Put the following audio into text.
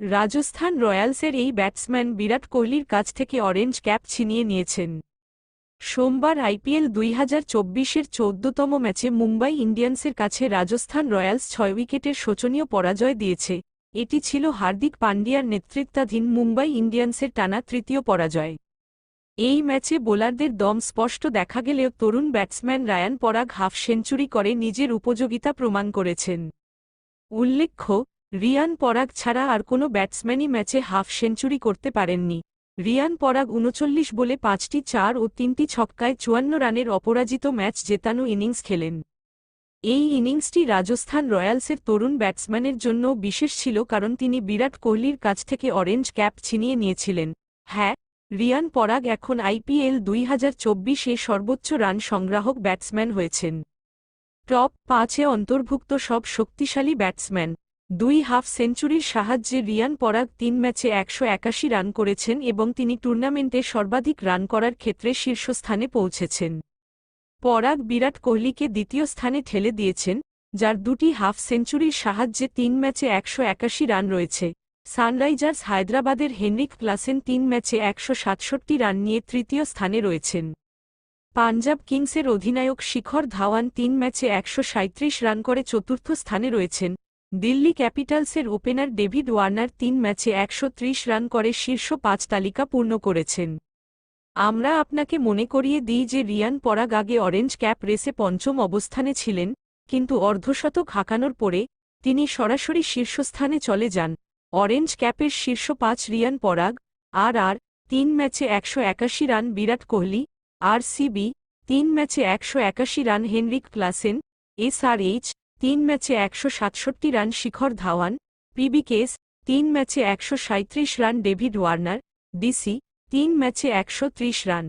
রাজস্থান রয়্যালসের এই ব্যাটসম্যান বিরাট কোহলির কাছ থেকে অরেঞ্জ ক্যাপ ছিনিয়ে নিয়েছেন। সোমবার আইপিএল দুই হাজার চব্বিশের চৌদ্দতম ম্যাচে মুম্বাই ইন্ডিয়ান্সের কাছে রাজস্থান রয়্যালস ছয় উইকেটের শোচনীয় পরাজয় দিয়েছে। এটি ছিল হার্দিক পান্ডিয়ার নেতৃত্বাধীন মুম্বাই ইন্ডিয়ান্সের টানা তৃতীয় পরাজয়। এই ম্যাচে বোলারদের দম স্পষ্ট দেখা গেলেও তরুণ batsman Riyan Parag half century করে নিজের উপযোগিতা প্রমাণ করেছেন। উল্লেখ্য রিয়ান পরাগ ছাড়া আর কোনো ব্যাটসম্যানই ম্যাচে হাফ সেঞ্চুরি করতে পারেননি। রিয়ান পরাগ উনচল্লিশ বলে পাঁচটি চার ও তিনটি ছক্কায় চুয়ান্ন রানের অপরাজিত ম্যাচ জেতানো ইনিংস খেলেন। এই ইনিংসটি রাজস্থান রয়্যালসের তরুণ ব্যাটসম্যানের জন্য বিশেষ ছিল কারণ তিনি বিরাট কোহলির কাছ থেকে অরেঞ্জ ক্যাপ ছিনিয়ে নিয়েছিলেন। হ্যাঁ রিয়ান পরাগ এখন আইপিএল দুই হাজার চব্বিশে সর্বোচ্চ রান সংগ্রাহক ব্যাটসম্যান হয়েছেন। টপ পাঁচে অন্তর্ভুক্ত সব শক্তিশালী ব্যাটসম্যান। দুই হাফ সেঞ্চুরির সাহায্যে রিয়ান পরাগ তিন ম্যাচে একশো একাশি রান করেছেন এবং তিনি টুর্নামেন্টে সর্বাধিক রান করার ক্ষেত্রে শীর্ষস্থানে পৌঁছেছেন। পরাগ বিরাট কোহলিকে দ্বিতীয় স্থানে ঠেলে দিয়েছেন, যার দুটি হাফ সেঞ্চুরির সাহায্যে তিন ম্যাচে একশো একাশি রান রয়েছে। সানরাইজার্স হায়দ্রাবাদের হেনরিক ক্লাসেন তিন ম্যাচে একশো সাতষট্টি রান নিয়ে তৃতীয় স্থানে রয়েছেন। পাঞ্জাব কিংসের অধিনায়ক শিখর ধাওয়ান তিন ম্যাচে একশো সাঁইত্রিশ রান করে চতুর্থ স্থানে রয়েছেন দিল্লি ক্যাপিটালসের ওপেনার ডেভিড ওয়ার্নার তিন ম্যাচে একশো ত্রিশ রান করে শীর্ষ পাঁচ তালিকা পূর্ণ করেছেন। আমরা আপনাকে মনে করিয়ে দিই যে রিয়ান পরাগ আগে অরেঞ্জ ক্যাপ রেসে পঞ্চম অবস্থানে ছিলেন, কিন্তু অর্ধশতক হাঁকানোর পরে তিনি সরাসরি শীর্ষস্থানে চলে যান। অরেঞ্জ ক্যাপের শীর্ষ পাঁচ রিয়ান পরাগ, আর আর, তিন ম্যাচে একশো একাশি run Virat Kohli, RCB তিন ম্যাচে একশো একাশি রান হেনরিক ক্লাসেন এসআরএইচ তিন ম্যাচে একশো সাতষট্টি run Shikhar Dhawan, PBKS তিন ম্যাচে একশো সাঁইত্রিশ রান ডেভিড ওয়ার্নার, ডিসি, তিন ম্যাচে একশো ত্রিশ রান।